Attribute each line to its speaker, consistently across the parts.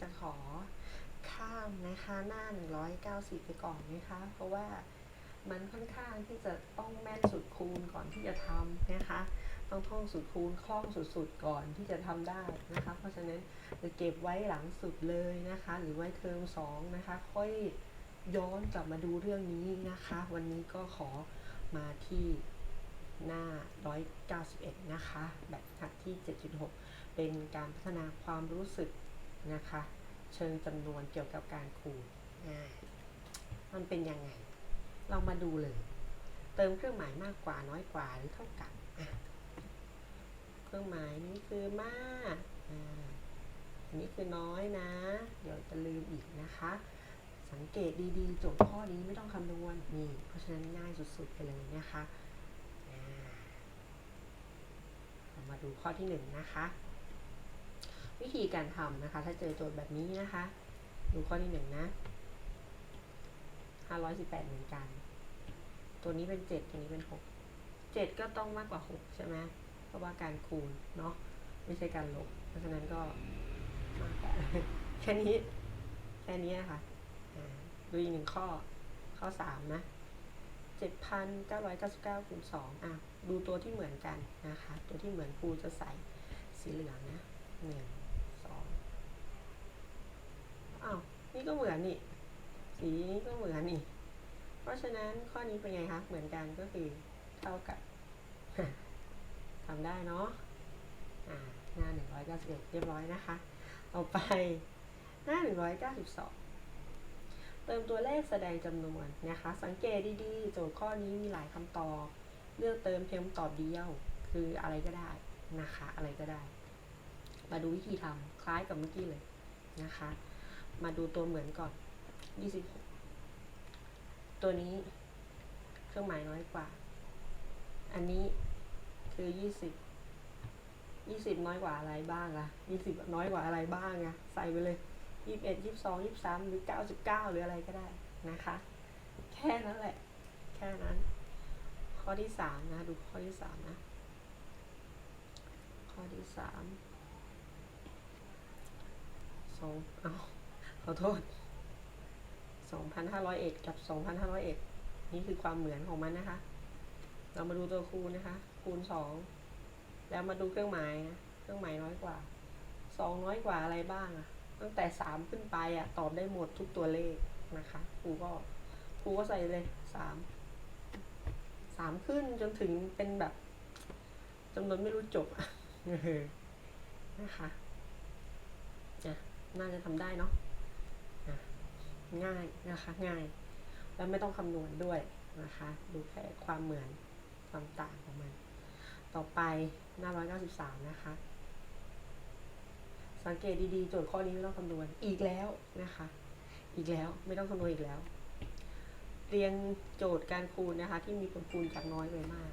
Speaker 1: จะขอข้ามนะคะหน้า 190 ไปก่อนนะคะ เพราะว่ามันค่อนข้างที่จะต้องแม่นสุดคูณก่อนที่จะทำนะคะ ต้องท่องสุดคูณคล่องสุดๆก่อนที่จะทำได้นะคะ เพราะฉะนั้นจะเก็บไว้หลังสุดเลยนะคะ หรือไว้เทอมสองนะคะ ค่อยย้อนกลับมาดูเรื่องนี้นะคะ วันนี้ก็ขอมาที่หน้า 191 นะคะ แบบหัดที่ 7.6 เป็นการพัฒนาความรู้สึก นะคะ เชิงจำนวนเกี่ยวกับการคูณมันเป็นยังไง เรามาดูเลย เติมเครื่องหมายมากกว่าน้อยกว่าหรือเท่ากับเครื่องหมายนี้คือมากอันนี้คือน้อยนะ เดี๋ยวจะลืมอีกนะคะ สังเกตดีๆโจทย์ข้อนี้ไม่ต้องคำนวณนี่ เพราะฉะนั้นง่ายสุดๆไปเลยนะคะเรามาดูข้อที่หนึ่งนะคะ วิธีการทำนะคะ ถ้าเจอโจทย์แบบนี้นะคะ ดูข้อที่หนึ่งนะ518เหมือนกัน ตัวนี้เป็นเจ็ดตัวนี้เป็นหกเจ็ดก็ต้องมากกว่าหกใช่ไหมเพราะว่าการคูณเนาะไม่ใช่การลบ เพราะฉะนั้นก็มากกว่าแค่นี้แค่นี้นะคะอ่าดูอีกหนึ่งข้อข้อสามนะเจ็ดพันเก้าร้อยเก้าสิบเก้าคูณสองอะดูตัวที่เหมือนกันนะคะ ตัวที่เหมือนครูจะใส่สีเหลืองนะหนึ่งสอง อ้าวนี่ก็เหมือนนี่ สีนี้ก็เหมือนนี่ เพราะฉะนั้นข้อนี้เป็นไงคะ เหมือนกันก็คือเท่ากับทำได้เนาะอ่าหน้า 191 เรียบร้อยนะคะต่อไปหน้า 192 เติมตัวเลขแสดงจำนวนนะคะ สังเกตดีๆ โจทย์ข้อนี้มีหลายคำตอบ เลือกเติมเพียงตอบเดียว คืออะไรก็ได้นะคะ อะไรก็ได้ มาดูวิธีทำคล้ายกับเมื่อกี้เลยนะคะ มาดูตัวเหมือนก่อน26ตัวนี้เครื่องหมายน้อยกว่า อันนี้คือ20 20น้อยกว่าอะไรบ้างอะ20น้อยกว่าอะไรบ้างอะใส่ไปเลย21 22 23หรือ99หรืออะไรก็ได้นะคะ แค่นั้นแหละ แค่นั้น ข้อที่3นะ ดูข้อที่3นะ ข้อที่3สองเอา ขอโทษ 2,501 กับ 2,501 นี่คือความเหมือนของมันนะคะ เรามาดูตัวคูณนะคะ คูณ 2 แล้วมาดูเครื่องหมายนะ เครื่องหมายน้อยกว่า 2 น้อยกว่าอะไรบ้างอะตั้งแต่ 3 ขึ้นไปอะตอบได้หมดทุกตัวเลขนะคะครูก็ครูก็ใส่เลย 3 3 ขึ้นจนถึงเป็นแบบจำนวนไม่รู้จบอะนะคะอะน่าจะทำได้เนาะ ง่ายนะคะง่าย แล้วไม่ต้องคำนวณด้วยนะคะดูแค่ความเหมือนความต่างของมัน ต่อไปหน้า193 นะคะ สังเกตดีๆ โจทย์ข้อนี้ไม่ต้องคำนวณอีกแล้วนะคะ อีกแล้วไม่ต้องคำนวณอีกแล้ว เรียงโจทย์การคูณนะคะ ที่มีผลคูณจากน้อยไปมาก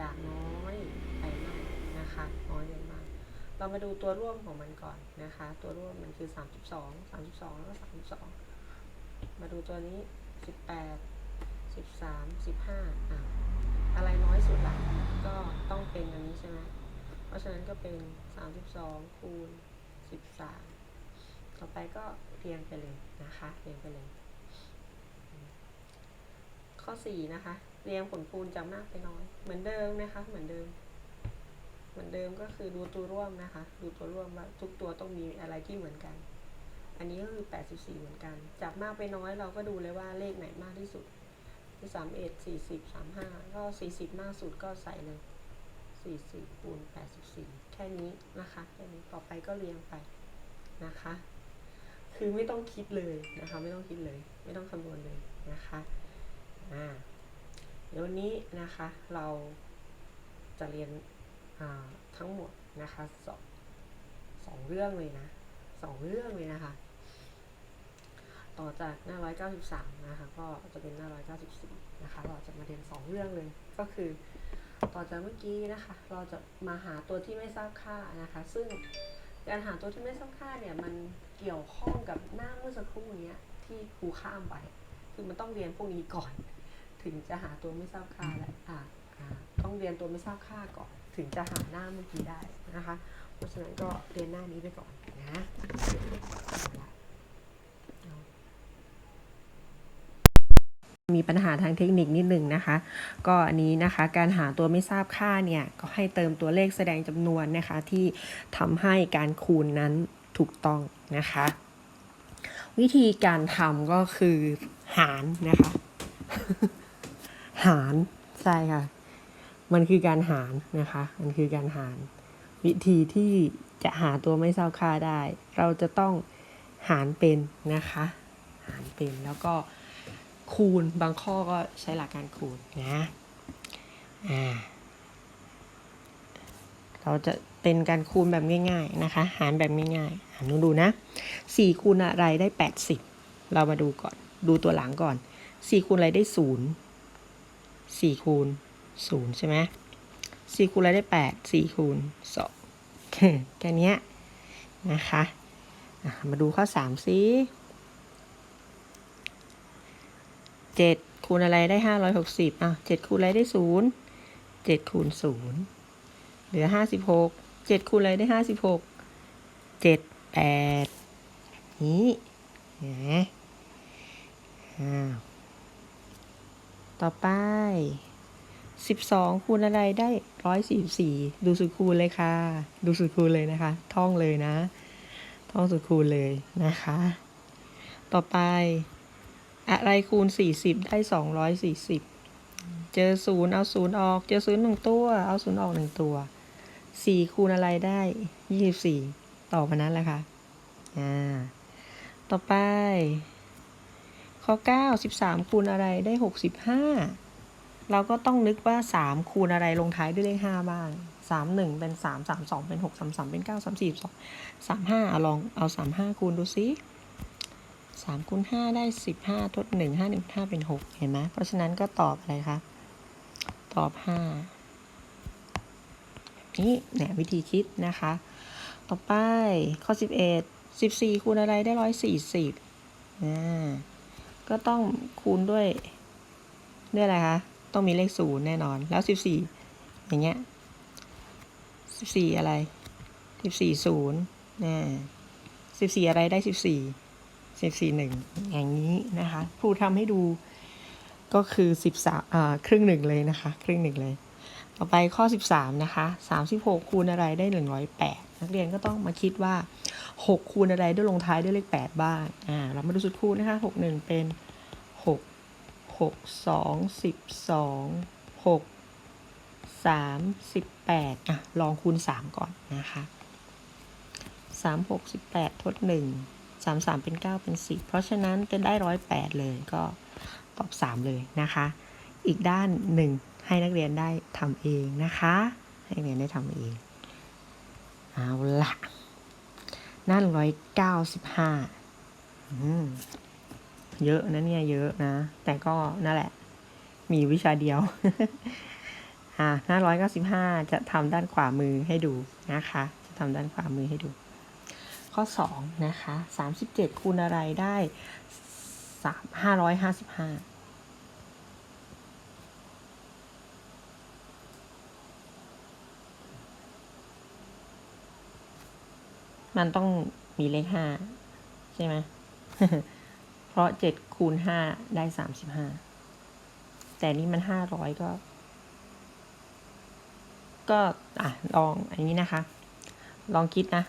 Speaker 1: จากน้อยไปมากนะคะ น้อยไปมาก เรามาดูตัวร่วมของมันก่อนนะคะ ตัวร่วมมันคือ 32 32 แล้วก็ 32 มาดูตัวนี้ 18 13 15อะอะไรน้อยสุดล่ะก็ต้องเป็นอันนี้ใช่ไหมเพราะฉะนั้นก็เป็น 32 คูณ 13 ต่อไปก็เรียงไปเลยนะคะเรียงไปเลย ข้อ 4 นะคะ เรียงผลคูณจากมากไปน้อย เหมือนเดิมนะคะ เหมือนเดิม มือนเดิมก็คือดูตัวร่วมนะคะ ดูตัวร่วมว่าทุกตัวต้องมีอะไรที่เหมือนกัน อันนี้ก็คือ 84 เหมือนกัน จากมากไปน้อยเราก็ดูเลยว่าเลขไหนมากที่สุดคือ31 40 35 ก็ 40 มากสุดก็ใส่เลย 40คูณ84 แค่นี้นะคะ แค่นี้ต่อไปก็เรียงไปนะคะ คือไม่ต้องคิดเลยนะคะ ไม่ต้องคิดเลย ไม่ต้องคำนวณเลยนะคะอ่าเดี๋ยวนี้นะคะเราจะเรียน ทั้งหมดนะคะสองสองเรื่องเลยนะสองเรื่องเลยนะคะ ต่อจากหน้า193นะคะ ก็จะเป็นหน้า194นะคะเราจะมาเรียนสองเรื่องเลยก็คือ ต่อจากเมื่อกี้นะคะ เราจะมาหาตัวที่ไม่ทราบค่านะคะ ซึ่งการหาตัวที่ไม่ทราบค่าเนี่ยมันเกี่ยวข้องกับหน้าเมื่อสักครู่นี้ที่ครูข้ามไป คือมันต้องเรียนพวกนี้ก่อน ถึงจะหาตัวไม่ทราบค่าและอ่า ต้องเรียนตัวไม่ทราบค่าก่อน ถึงจะหาหน้าเมื่อกี้ได้นะคะ เพราะฉะนั้นก็เรียนหน้านี้ไปก่อนนะมีปัญหาทางเทคนิคนิดหนึ่งนะคะ ก็อันนี้นะคะการหาตัวไม่ทราบค่าเนี่ย ก็ให้เติมตัวเลขแสดงจำนวนนะคะ ที่ทำให้การคูณนั้นถูกต้องนะคะ วิธีการทำก็คือหารนะคะ หารใช่ค่ะ มันคือการหารนะคะ มันคือการหาร วิธีที่จะหาตัวไม่ทราบค่าได้ เราจะต้องหารเป็นนะคะ หารเป็นแล้วก็คูณบางข้อก็ใช้หลักการคูณนะอ่าเราจะเป็นการคูณแบบง่าย ๆนะคะ หารแบบง่ายๆหารนูดูนะสี่คูณอะไรได้แปดสิบเรามาดูก่อน ดูตัวหลังก่อนสี่คูณอะไรได้ศูนย์สี่คูณ ศูนย์ใช่ไหมสี่คูณอะไรได้แปดสี่คูณสองแค่นี้นะคะมาดูข้อสามสิเจ็ดคูณอะไรได้ห้าร้อยหกสิบอะเจ็ดคูณอะไรได้ศูนย์เจ็ดคูณศูนย์เหลือห้าสิบหกเจ็ดคูณอะไรได้ห้าสิบหกเจ็ดแปดนี้นะอ่าต่อไป สิบสองคูณอะไรได้ร้อยสี่สี่ดูสุดคูณเลยค่ะ ดูสุดคูณเลยนะคะ ท่องเลยนะ ท่องสุดคูณเลยนะคะ ต่อไป อะไรคูณสี่สิบได้สองร้อยสี่สิบเจอศูนย์เอาศูนย์ออก เจอศูนย์หนึ่งตัว เอาศูนย์ออกหนึ่งตัวสี่คูณอะไรได้ยี่สิบสี่ต่อมานั้นแหละค่ะ อ่า ต่อไป ข้อเก้าสิบสามคูณอะไรได้หกสิบห้า เราก็ต้องนึกว่าสามคูณอะไรลงท้ายด้วยเลขห้าบ้างสามหนึ่งเป็นสามสามสองเป็นหกสามสามเป็นเก้าสามสี่สองสามห้าลองเอาสามห้าคูณดูซิสามคูณห้าได้สิบห้าทดหนึ่งห้าหนึ่งห้าเป็นหกเห็นไหมเพราะฉะนั้นก็ตอบอะไรคะ ตอบห้านี่เนี่ยวิธีคิดนะคะ ต่อไปข้อสิบเอ็ดสิบสี่คูณอะไรได้ร้อยสี่สิบอ่าก็ต้องคูณด้วย ด้วยอะไรคะ ต้องมีเลขศูนย์แน่นอน แล้วสิบสี่อย่างเงี้ยสิบสี่อะไรสิบสี่ศูนย์นะสิบสี่อะไรได้สิบสี่สิบสี่หนึ่งอย่างนี้นะคะครูทำให้ดูก็คือสิบสามอ่าครึ่งหนึ่งเลยนะคะ ครึ่งหนึ่งเลย ต่อไปข้อสิบสามนะคะสามสิบหกคูณอะไรได้หนึ่งร้อยแปดนักเรียนก็ต้องมาคิดว่าหกคูณอะไรด้วยลงท้ายด้วยเลขแปดบ้างอ่าเรามาดูสุดคูณนะคะหกหนึ่งเป็น หกสองสิบสองหกสามสิบแปดอะ ลองคูณสามก่อนนะคะสามหกสิบแปดทดหนึ่งสามสามเป็นเก้าเป็นสิบเพราะฉะนั้นจะได้ร้อยแปดเลยก็ตอบสามเลยนะคะ อีกด้านหนึ่งให้นักเรียนได้ทำเองนะคะ ให้นักเรียนได้ทำเอง เอาละหน้าร้อยเก้าสิบห้าอืม เยอะนะเนี่ยเยอะนะ แต่ก็นั่นแหละ มีวิชาเดียว อ่าหน้าร้อยเก้าสิบห้าจะทำด้านขวามือให้ดูนะคะ จะทำด้านขวามือให้ดู ข้อสองนะคะสามสิบเจ็ดคูณอะไรได้สามห้าร้อยห้าสิบห้ามันต้องมีเลขห้าใช่ไหม ราะเจ็ดคูณห้าได้สามสิบห้าแต่นี่มันห้าร้อยก็ ก็อะลองอันนี้นะคะ ลองคิดนะ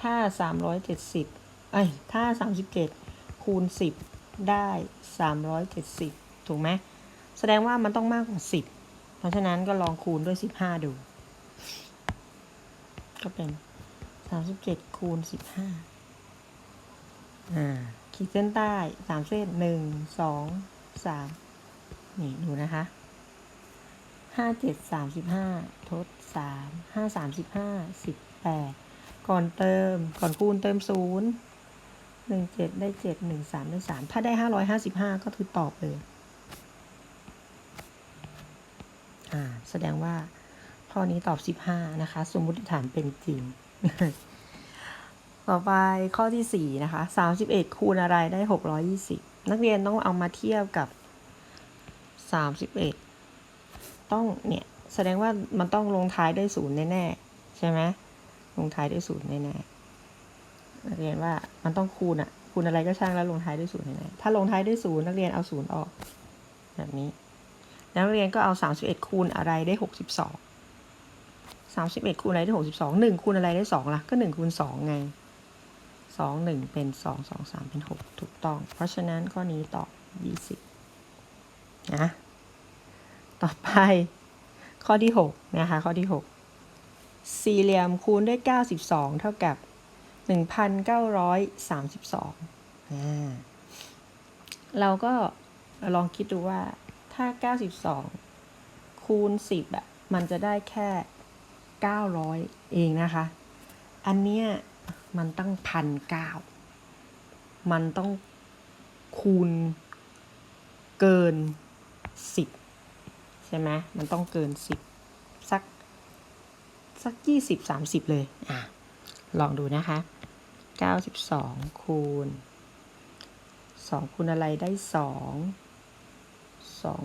Speaker 1: ถ้าสามร้อยเจ็ดสิบเอ้ยถ้าสามสิบเจ็ดคูณสิบได้สามร้อยเจ็ดสิบถูกไหมแสดงว่ามันต้องมากกว่าสิบเพราะฉะนั้นก็ลองคูณด้วยสิบห้าดู ก็เป็นสามสิบเจ็ดคูณสิบห้า อ่าขีดเส้นใต้สามเส้นหนึ่งสองสามนี่ดูนะคะห้าเจ็ดสามสิบห้าทดสามห้าสามสิบห้าสิบแปดก่อนเติมก่อนคูณเติมศูนย์หนึ่งเจ็ดได้เจ็ดหนึ่งสามได้สามถ้าได้ห้าร้อยห้าสิบห้าก็คือตอบเลยอ่าแสดงว่าข้อนี้ตอบสิบห้านะคะ สมมุติฐานเป็นจริง ต่อไปข้อที่สี่นะคะสามสิบเอ็ดคูณอะไรได้หกร้อยี่สิบนักเรียนต้องเอามาเทียบกับสามสิบเอ็ดต้องเนี่ย แสดงว่ามันต้องลงท้ายด้วยศูนย์แน่ๆ ใช่ไหมลงท้ายด้วยศูนย์แน่ๆ นักเรียนว่ามันต้องคูณอะคูณอะไรก็ช่างแล้วลงท้ายด้วยศูนย์แน่ๆ ถ้าลงท้ายด้วยศูนย์นักเรียนเอาศูนย์ออก แบบนี้ นักเรียนก็เอาสามสิบเอ็ดคูณอะไรได้หกสิบสองสามสิบเอ็ดคูณอะไรได้หกสิบสองหนึ่งคูณอะไรได้สองล่ะก็หนึ่งคูณสองไง สองหนึ่งเป็นสองสองสามเป็นหกถูกต้อง เพราะฉะนั้นข้อนี้ตอบยี่สิบนะ ต่อไป ข้อที่หกนะคะ ข้อที่หกสี่เหลี่ยมคูณด้วยเก้าสิบสองเท่ากับหนึ่งพันเก้าร้อยสามสิบสองเราก็ลองคิดดูว่าถ้าเก้าสิบสองคูณสิบอะมันจะได้แค่เก้าร้อยเองนะคะ อันเนี้ย มันตั้งพันเก้ามันต้องคูณเกินสิบใช่ไหมมันต้องเกินสิบสักสักยี่สิบสามสิบเลย อะ ลองดูนะคะเก้าสิบสองคูณสองคูณอะไรได้สองสอง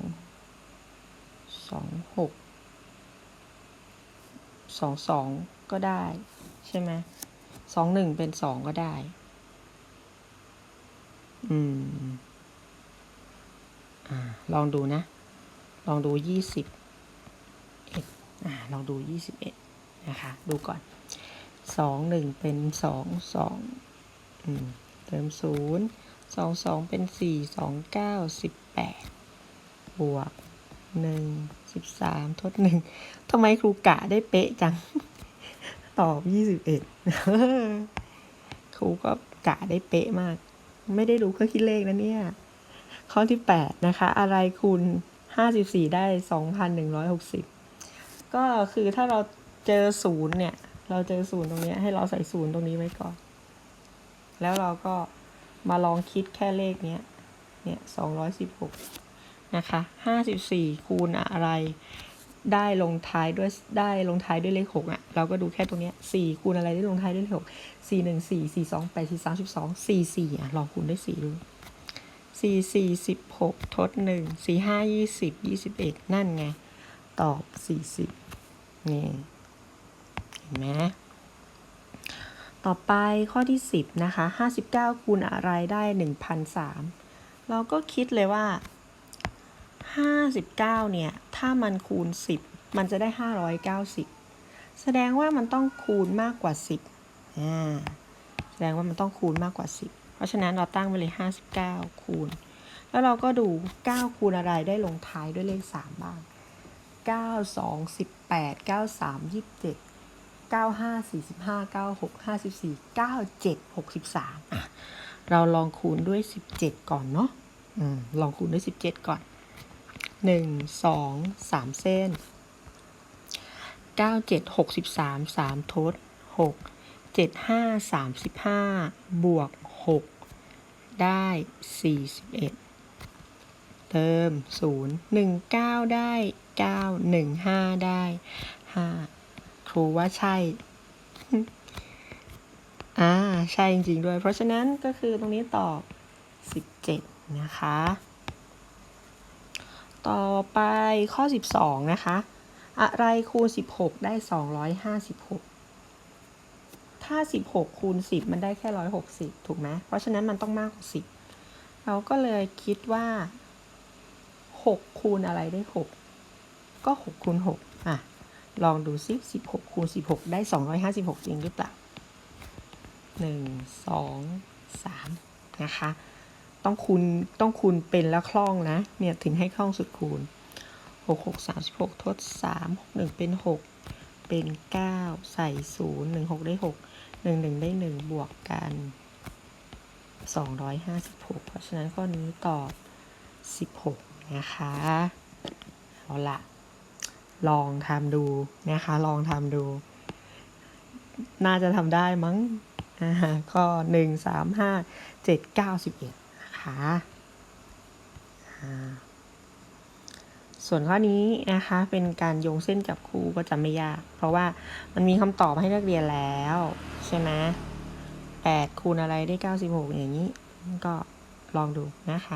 Speaker 1: สองหกสองสองก็ได้ ใช่ไหม สองหนึ่งเป็นสองก็ได้ อืม อ่า ลองดูนะ ลองดูยี่สิบเอ็ดอ่า ลองดูยี่สิบเอ็ดนะคะ ดูก่อน สองหนึ่งเป็นสองสอง อืม เติมศูนย์สองสองเป็นสี่สองเก้าสิบแปดบวกหนึ่งสิบสามทดหนึ่งทำไมครูกะได้เป๊ะจัง ตอบยี่สิบเอ็ดครูก็กะได้เป๊ะมาก ไม่ได้รู้เครื่องคิดเลขนะเนี่ย ข้อที่แปดนะคะ อะไรคูณห้าสิบสี่ได้สองพันหนึ่งร้อยหกสิบก็คือถ้าเราเจอศูนย์เนี่ย เราเจอศูนย์ตรงนี้ให้เราใส่ศูนย์ตรงนี้ไว้ก่อน แล้วเราก็มาลองคิดแค่เลขเนี้ย เนี่ยสองร้อยสิบหกนะคะห้าสิบสี่คูณอะไร ได้ลงท้ายด้วยได้ลงท้ายด้วยเลขหกอะเราก็ดูแค่ตรงเนี้ยสี่คูณอะไรได้ลงท้ายด้วยเลขหกสี่หนึ่งสี่สี่สองแปดสี่สามสิบสองสี่สี่อะลองคูณด้วยสี่ดูสี่สี่สิบหกทดหนึ่งสี่ห้ายี่สิบยี่สิบเอ็ดนั่นไง ตอบสี่สิบนี่เห็นไหมต่อไปข้อที่สิบนะคะห้าสิบเก้าคูณอะไรได้หนึ่งพันสามเราก็คิดเลยว่า ห้าสิบเก้าเนี่ย ถ้ามันคูณสิบมันจะได้ห้าร้อยเก้าสิบแสดงว่ามันต้องคูณมากกว่าสิบอ่าแสดงว่ามันต้องคูณมากกว่าสิบเพราะฉะนั้นเราตั้งไว้เลยห้าสิบเก้าคูณ แล้วเราก็ดูเก้าคูณอะไรได้ลงท้ายด้วยเลขสามบ้างเก้าสองสิบแปดเก้าสามยี่สิบเก้าห้าสี่สิบห้าเก้าหกห้าสิบสี่เก้าเจ็ดหกสิบสามอะเราลองคูณด้วยสิบเจ็ดก่อนเนาะ อืม ลองคูณด้วยสิบเจ็ดก่อน หนึ่งสองสามเส้นเก้าเจ็ดหกสิบสามสามทดหกเจ็ดห้าสามสิบห้าบวกหกได้สี่สิบเอ็ดเติมศูนย์หนึ่งเก้าได้เก้าหนึ่งห้าได้ห้าครูว่าใช่อ่าใช่จริงๆด้วย เพราะฉะนั้นก็คือตรงนี้ตอบสิบเจ็ดนะคะ ต่อไปข้อสิบสองนะคะ อะไรคูณสิบหกได้สองร้อยห้าสิบหกถ้าสิบหกคูณสิบมันได้แค่ร้อยหกสิบถูกไหมเพราะฉะนั้นมันต้องมากกว่าสิบเราก็เลยคิดว่าหกคูณอะไรได้หกก็หกคูณหกอะ ลองดูซิสิบหกคูณสิบหกได้สองร้อยห้าสิบหกจริงหรือเปล่าหนึ่งสองสามนะคะ ต้องคูณต้องคูณเป็นแล้วคล่องนะ เนี่ยถึงให้คล่องสุดคูณหกหกสามสิบหกทดสามหกหนึ่งเป็นหกเป็นเก้าใส่ศูนย์หนึ่งหกได้หกหนึ่งหนึ่งได้หนึ่งบวกกันสองร้อยห้าสิบหกเพราะฉะนั้นข้อนี้ตอบสิบหกนะคะ เอาละลองทำดูนะคะ ลองทำดู น่าจะทำได้มั้งอ่าก็หนึ่งสามห้าเจ็ดเก้าสิบเอ็ด นะคะส่วนข้อนี้นะคะเป็นการโยงเส้นจับคู่ก็จะไม่ยาก เพราะว่ามันมีคำตอบให้นักเรียนแล้ว ใช่ไหมแปดคูณอะไรได้เก้าสิบหกอย่างนี้ ก็ลองดูนะคะ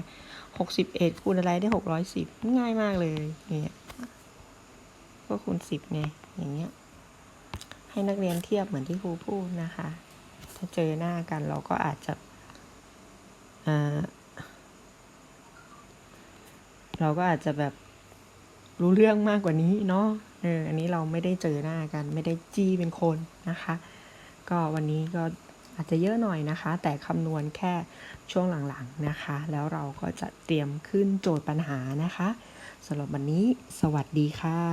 Speaker 1: หกสิบเอ็ดคูณอะไรได้หกร้อยสิบง่ายมากเลยเนี่ยก็คูณสิบไงอย่างเงี้ย ให้นักเรียนเทียบเหมือนที่ครูพูดนะคะ ถ้าเจอหน้ากันเราก็อาจจะ เราก็อาจจะแบบรู้เรื่องมากกว่านี้เนาะเอออันนี้เราไม่ได้เจอหน้ากัน ไม่ได้จี้เป็นคนนะคะ ก็วันนี้ก็อาจจะเยอะหน่อยนะคะ แต่คำนวณแค่ช่วงหลังๆนะคะ แล้วเราก็จะเตรียมขึ้นโจทย์ปัญหานะคะสำหรับวันนี้ สวัสดีค่ะ